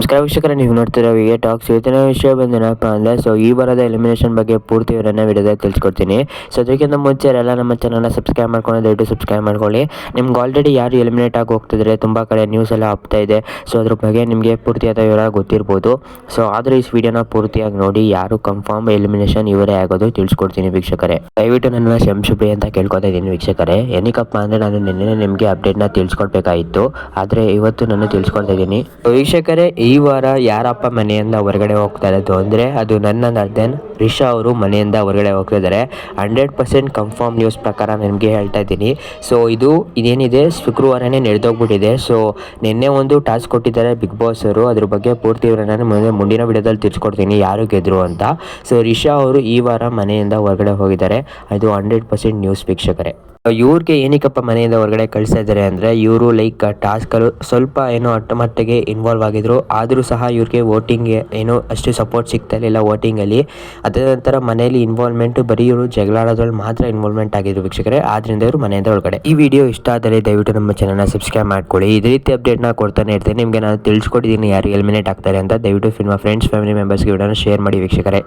ನಮಸ್ಕಾರ ವೀಕ್ಷಕರೇ, ನೀವು ನೋಡ್ತಿರೋ ವಿಗೆ ಟಾಕ್ಸ್. ಇವತ್ತಿನ ವಿಷಯ ಬಂದೇನಪ್ಪ ಅಂದರೆ ಸೊ ಈ ವಾರದ ಎಲಿಮಿನೇಷನ್ ಬಗ್ಗೆ ಪೂರ್ತಿ ವಿವರಣೆ ವಿಡಿಯೋದಲ್ಲಿ ತಿಳಿಸ್ಕೊಡ್ತೀನಿ. ಸೊ ಅದಕ್ಕಿಂತ ಮುಂಚೆ ಎಲ್ಲ ನಮ್ಮ ಚಾನಲ್ನ ಸಬ್ಸ್ಕ್ರೈಬ್ ಮಾಡ್ಕೊಂಡು ದಯವಿಟ್ಟು ಸಬ್ಸ್ಕ್ರೈಬ್ ಮಾಡ್ಕೊಳ್ಳಿ. ನಿಮ್ಗೆ ಆಲ್ರೆಡಿ ಯಾರು ಎಲಿಮಿನೇಟ್ ಆಗಿ ಹೋಗ್ತಿದ್ರೆ, ತುಂಬ ಕಡೆ ನ್ಯೂಸ್ ಎಲ್ಲ ಆಗ್ತಾ ಇದೆ. ಸೊ ಅದ್ರ ಬಗ್ಗೆ ನಿಮಗೆ ಪೂರ್ತಿಯಾದ ವಿವರ ಗೊತ್ತಿರ್ಬೋದು. ಸೊ ಆದರೆ ಈ ವಿಡಿಯೋನ ಪೂರ್ತಿಯಾಗಿ ನೋಡಿ, ಯಾರು ಕನ್ಫರ್ಮ್ ಎಲಿಮಿನೇಷನ್ ಇವರೇ ಆಗೋದು ತಿಳಿಸ್ಕೊಡ್ತೀನಿ ವೀಕ್ಷಕರೇ. ದಯವಿಟ್ಟು ನನ್ನ ಶಂಶುಪ್ರಿ ಅಂತ ಕೇಳ್ಕೊತಾ ಇದ್ದೀನಿ ವೀಕ್ಷಕರೇ. ಏನಕ್ಕಪ್ಪ ಅಂದರೆ, ನಾನು ನಿನ್ನೆ ನಿಮಗೆ ಅಪ್ಡೇಟ್ನ ತಿಳಿಸ್ಕೊಡ್ಬೇಕಾಗಿತ್ತು. ಆದರೆ ಇವತ್ತು ನಾನು ತಿಳಿಸ್ಕೊಡ್ತಾ ಇದ್ದೀನಿ. ವೀಕ್ಷಕರೇ ವಾರ ಯಾರಪ್ಪ ಮನೆಯಿಂದ ಹೊರಗಡೆ ಹೋಗ್ತಾ ಇರೋದು ಅಂದರೆ ಅದು ನನ್ನ ನರ್ದನ್ ರಿಷಾ ಅವರು ಮನೆಯಿಂದ ಹೊರಗಡೆ ಹೋಗ್ತಿದ್ದಾರೆ ಹಂಡ್ರೆಡ್ ಪರ್ಸೆಂಟ್ ಕನ್ಫರ್ಮ್ ನ್ಯೂಸ್ ಪ್ರಕಾರ ನಿಮಗೆ ಹೇಳ್ತಾ ಇದ್ದೀನಿ. ಸೊ ಇದು ಇದೇನಿದೆ ಶುಕ್ರವಾರನೇ ನಡೆದೋಗ್ಬಿಟ್ಟಿದೆ. ಸೊ ನಿನ್ನೆ ಒಂದು ಟಾಸ್ಕ್ ಕೊಟ್ಟಿದ್ದಾರೆ ಬಿಗ್ ಬಾಸ್ ಅವರು. ಅದ್ರ ಬಗ್ಗೆ ಪೂರ್ತಿ ನಾನು ಮುಂದೆ ಮುಂದಿನ ವಿಡಿಯೋದಲ್ಲಿ ತಿಳಿಸ್ಕೊಡ್ತೀನಿ ಯಾರು ಗೆದ್ರು ಅಂತ. ಸೊ ರಿಷಾ ಅವರು ಈ ವಾರ ಮನೆಯಿಂದ ಹೊರಗಡೆ ಹೋಗಿದ್ದಾರೆ. ಅದು ಹಂಡ್ರೆಡ್ ಪರ್ಸೆಂಟ್ ನ್ಯೂಸ್ ವೀಕ್ಷಕರೇ. ಇವ್ರಿಗೆ ಏನಕ್ಕಪ್ಪ ಮನೆಯಿಂದ ಹೊರಗಡೆ ಕಳಿಸ್ತಾ ಇದ್ದಾರೆ ಅಂದರೆ, ಇವರು ಲೈಕ್ ಟಾಸ್ಕಲ್ಲಿ ಸ್ವಲ್ಪ ಏನೋ ಅಟ್ಟಮಟ್ಟಿಗೆ ಇನ್ವಾಲ್ವ್ ಆಗಿದ್ರು. ಆದರೂ ಸಹ ಇವ್ರಿಗೆ ವೋಟಿಂಗ್ ಏನೋ ಅಷ್ಟು ಸಪೋರ್ಟ್ ಸಿಗ್ತಾ ಇರಲಿಲ್ಲ ವೋಟಿಂಗಲ್ಲಿ ಅದೇ ನಂತರ ಮನೆಯಲ್ಲಿ ಇನ್ವಾಲ್ವ್ಮೆಂಟ್ ಬರೀ ಇವರು ಜಗಳಾಡೋದ್ರಲ್ಲಿ ಮಾತ್ರ ಇನ್ವಾಲ್ವ್ಮೆಂಟ್ ಆಗಿದ್ರು ವೀಕ್ಷಕರೇ. ಆದ್ರಿಂದ ಇವರು ಮನೆಯಿಂದ ಒಳಗಡೆ. ಈ ವಿಡಿಯೋ ಇಷ್ಟ ಆದರೆ ದಯವಿಟ್ಟು ನಮ್ಮ ಚಾನಲ್ನ ಸಬ್ಸ್ಕ್ರೈಬ್ ಮಾಡ್ಕೊಳ್ಳಿ. ಇದೇ ರೀತಿ ಅಪ್ಡೇಟ್ನ ಕೊಡ್ತಾನೆ ಇರ್ತೀನಿ. ನಿಮಗೆ ನಾನು ತಿಳಿಸ್ಕೊಟ್ಟಿದ್ದೀನಿ ಯಾರು ಎಲಿಮಿನೇಟ್ ಆಗ್ತಾರೆ ಅಂತ. ದಯವಿಟ್ಟು ನಿಮ್ಮ ಫ್ರೆಂಡ್ಸ್ ಫ್ಯಾಮಿಲಿ ಮೆಂಬರ್ಸ್ಗೆ ವಿಡಿಯೋನ ಶೇರ್ ಮಾಡಿ ವೀಕ್ಷಕರೇ.